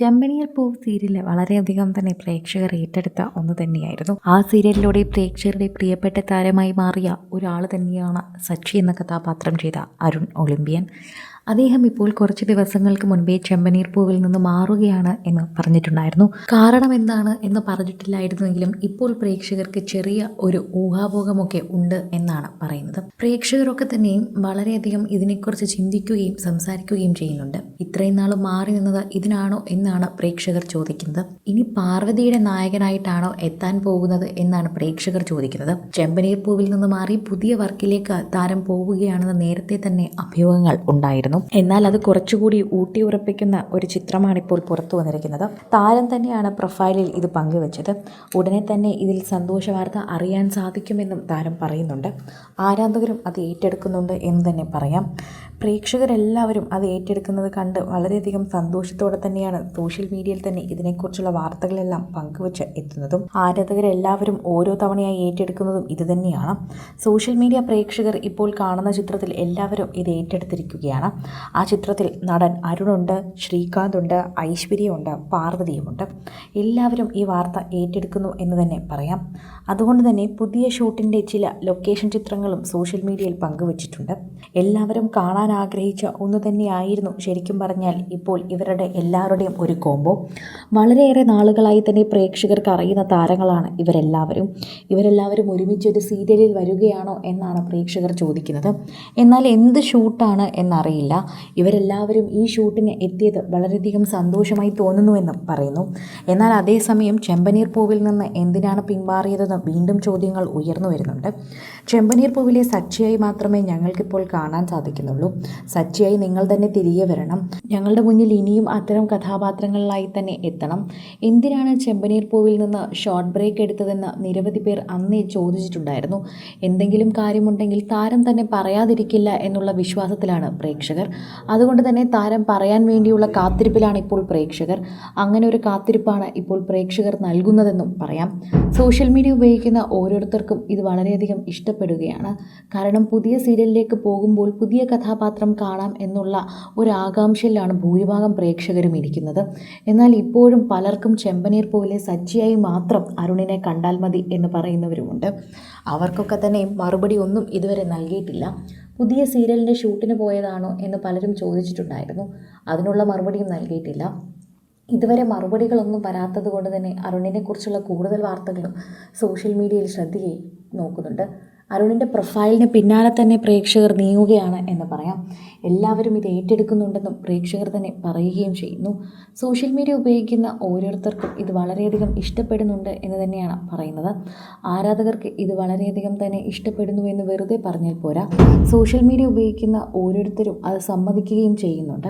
ചെമ്പനിയൽ പൂവ് സീരിയൽ വളരെയധികം തന്നെ പ്രേക്ഷകർ ഏറ്റെടുത്ത ഒന്ന് തന്നെയായിരുന്നു. ആ സീരിയലിലൂടെ പ്രേക്ഷകരുടെ പ്രിയപ്പെട്ട താരമായി മാറിയ ഒരാൾ തന്നെയാണ് സച്ചി എന്ന കഥാപാത്രം ചെയ്ത അരുൺ ഒളിമ്പ്യൻ. അദ്ദേഹം ഇപ്പോൾ കുറച്ച് ദിവസങ്ങൾക്ക് മുൻപേ ചെമ്പനീർ പൂവിൽ നിന്ന് മാറുകയാണ് എന്ന് പറഞ്ഞിട്ടുണ്ടായിരുന്നു. കാരണം എന്താണ് എന്ന് പറഞ്ഞിട്ടില്ലായിരുന്നുവെങ്കിലും ഇപ്പോൾ പ്രേക്ഷകർക്ക് ചെറിയ ഒരു ഊഹാപോഹമൊക്കെ ഉണ്ട് എന്നാണ് പറയുന്നത്. പ്രേക്ഷകരൊക്കെ തന്നെയും വളരെയധികം ഇതിനെക്കുറിച്ച് ചിന്തിക്കുകയും സംസാരിക്കുകയും ചെയ്യുന്നുണ്ട്. ഇത്രയും നാൾ മാറി നിന്നത് ഇതിനാണോ എന്നാണ് പ്രേക്ഷകർ ചോദിക്കുന്നത്. ഇനി പാർവതിയുടെ നായകനായിട്ടാണോ എത്താൻ പോകുന്നത് എന്നാണ് പ്രേക്ഷകർ ചോദിക്കുന്നത്. ചെമ്പനീർ പൂവിൽ നിന്ന് മാറി പുതിയ വർക്കിലേക്ക് താരം പോവുകയാണെന്ന് നേരത്തെ തന്നെ അഭ്യൂഹങ്ങൾ ഉണ്ടായിരുന്നു. എന്നാൽ അത് കുറച്ചുകൂടി ഊട്ടി ഉറപ്പിക്കുന്ന ഒരു ചിത്രമാണിപ്പോൾ പുറത്തു വന്നിരിക്കുന്നത്. താരം തന്നെയാണ് പ്രൊഫൈലിൽ ഇത് പങ്കുവച്ചത്. ഉടനെ തന്നെ ഇതിൽ സന്തോഷ വാർത്ത അറിയാൻ സാധിക്കുമെന്നും താരം പറയുന്നുണ്ട്. ആരാധകരും അത് ഏറ്റെടുക്കുന്നുണ്ട് എന്ന് തന്നെ പറയാം. പ്രേക്ഷകരെല്ലാവരും അത് ഏറ്റെടുക്കുന്നത് കണ്ട് വളരെയധികം സന്തോഷത്തോടെ തന്നെയാണ് സോഷ്യൽ മീഡിയയിൽ തന്നെ ഇതിനെക്കുറിച്ചുള്ള വാർത്തകളെല്ലാം പങ്കുവച്ച് എത്തുന്നതും ആരാധകരെല്ലാവരും ഓരോ തവണയായി ഏറ്റെടുക്കുന്നതും ഇതുതന്നെയാണ് സോഷ്യൽ മീഡിയ പ്രേക്ഷകർ ഇപ്പോൾ കാണുന്ന ചിത്രത്തിൽ എല്ലാവരും ഇത് ഏറ്റെടുത്തിരിക്കുകയാണ്. ആ ചിത്രത്തിൽ നടൻ അരുണുണ്ട് ശ്രീകാന്തുണ്ട് ഐശ്വര്യമുണ്ട് പാർവതിയുമുണ്ട്. എല്ലാവരും ഈ വാർത്ത ഏറ്റെടുക്കുന്നു എന്ന് തന്നെ പറയാം. അതുകൊണ്ട് തന്നെ പുതിയ ഷൂട്ടിന്റെ ചില ലൊക്കേഷൻ ചിത്രങ്ങളും സോഷ്യൽ മീഡിയയിൽ പങ്കുവച്ചിട്ടുണ്ട്. എല്ലാവരും കാണാൻ ആഗ്രഹിച്ച ഒന്ന് തന്നെയായിരുന്നു ശരിക്കും പറഞ്ഞാൽ ഇപ്പോൾ ഇവരുടെ എല്ലാവരുടെയും ഒരു കോംബോ. വളരെയേറെ നാളുകളായി തന്നെ പ്രേക്ഷകർക്ക് അറിയുന്ന താരങ്ങളാണ് ഇവരെല്ലാവരും. ഇവരെല്ലാവരും ഒരുമിച്ച് ഒരു സീരിയലിൽ വരികയാണോ എന്നാണ് പ്രേക്ഷകർ ചോദിക്കുന്നത്. എന്നാൽ എന്ത് ഷൂട്ടാണ് എന്നറിയില്ല. ഇവരെല്ലാവരും ഈ ഷൂട്ടിന് എത്തിയത് വളരെയധികം സന്തോഷമായി തോന്നുന്നുവെന്നും പറയുന്നു. എന്നാൽ അതേസമയം ചെമ്പനീർ പൂവിൽ നിന്ന് എന്തിനാണ് പിന്മാറിയതെന്ന് വീണ്ടും ചോദ്യങ്ങൾ ഉയർന്നു വരുന്നുണ്ട്. ചെമ്പനീർ പൂവിലെ സച്ചിയായി മാത്രമേ ഞങ്ങൾക്കിപ്പോൾ കാണാൻ സാധിക്കുന്നുള്ളൂ. സച്ചിയായി നിങ്ങൾ തന്നെ തിരികെ വരണം. ഞങ്ങളുടെ മുന്നിൽ ഇനിയും അത്തരം കഥാപാത്രങ്ങളിലായി തന്നെ എത്തണം. എന്തിനാണ് ചെമ്പനീർ പൂവിൽ നിന്ന് ഷോർട്ട് ബ്രേക്ക് എടുത്തതെന്ന് നിരവധി പേർ അന്നേ ചോദിച്ചിട്ടുണ്ടായിരുന്നു. എന്തെങ്കിലും കാര്യമുണ്ടെങ്കിൽ താരം തന്നെ പറയാതിരിക്കില്ല എന്നുള്ള വിശ്വാസത്തിലാണ് പ്രേക്ഷകർ. അതുകൊണ്ട് തന്നെ താരം പറയാൻ വേണ്ടിയുള്ള കാത്തിരിപ്പിലാണ് ഇപ്പോൾ പ്രേക്ഷകർ. അങ്ങനെ ഒരു കാത്തിരിപ്പാണ് ഇപ്പോൾ പ്രേക്ഷകർ നൽകുന്നതെന്നും പറയാം. സോഷ്യൽ മീഡിയ ഉപയോഗിക്കുന്ന ഓരോരുത്തർക്കും ഇത് വളരെയധികം ഇഷ്ടപ്പെടുകയാണ്. കാരണം പുതിയ സീരിയലിലേക്ക് പോകുമ്പോൾ പുതിയ കഥാപാത്രം കാണാം എന്നുള്ള ഒരു ആകാംക്ഷയിലാണ് ഭൂരിഭാഗം പ്രേക്ഷകരും ഇരിക്കുന്നത്. എന്നാൽ ഇപ്പോഴും പലർക്കും ചെമ്പനീർ പോലെ സജ്ജിയായി മാത്രം അരുണിനെ കണ്ടാൽ മതി എന്ന് പറയുന്നവരുമുണ്ട്. അവർക്കൊക്കെ തന്നെ മറുപടി ഒന്നും ഇതുവരെ നൽകിയിട്ടില്ല. പുതിയ സീരിയലിന്റെ ഷൂട്ടിന് പോയതാണോ എന്ന് പലരും ചോദിച്ചിട്ടുണ്ടായിരുന്നു. അതിനുള്ള മറുപടിയും നൽകിയിട്ടില്ല. ഇതുവരെ മറുപടികളൊന്നും വരാത്തത് കൊണ്ട് തന്നെ അരുണിനെക്കുറിച്ചുള്ള കൂടുതൽ വാർത്തകളും സോഷ്യൽ മീഡിയയിൽ ശ്രദ്ധയായി നോക്കുന്നുണ്ട്. അരുണിന്റെ പ്രൊഫൈലിന് പിന്നാലെ തന്നെ പ്രേക്ഷകർ നീങ്ങുകയാണ് എന്ന് പറയാം. എല്ലാവരും ഇത് ഏറ്റെടുക്കുന്നുണ്ടെന്നും പ്രേക്ഷകർ തന്നെ പറയുകയും ചെയ്യുന്നു. സോഷ്യൽ മീഡിയ ഉപയോഗിക്കുന്ന ഓരോരുത്തർക്കും ഇത് വളരെയധികം ഇഷ്ടപ്പെടുന്നുണ്ട് എന്ന് തന്നെയാണ് പറയുന്നത്. ആരാധകർക്ക് ഇത് വളരെയധികം തന്നെ ഇഷ്ടപ്പെടുന്നു എന്ന് വെറുതെ പറഞ്ഞാൽ പോരാ. സോഷ്യൽ മീഡിയ ഉപയോഗിക്കുന്ന ഓരോരുത്തരും അത് സമ്മതിക്കുകയും ചെയ്യുന്നുണ്ട്.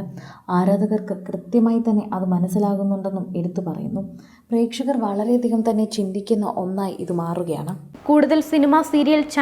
ആരാധകർക്ക് കൃത്യമായി തന്നെ അത് മനസ്സിലാകുന്നുണ്ടെന്നും എടുത്തു പറയുന്നു. പ്രേക്ഷകർ വളരെയധികം തന്നെ ചിന്തിക്കുന്ന ഒന്നായി ഇത് മാറുകയാണ്. കൂടുതൽ സിനിമ സീരിയൽ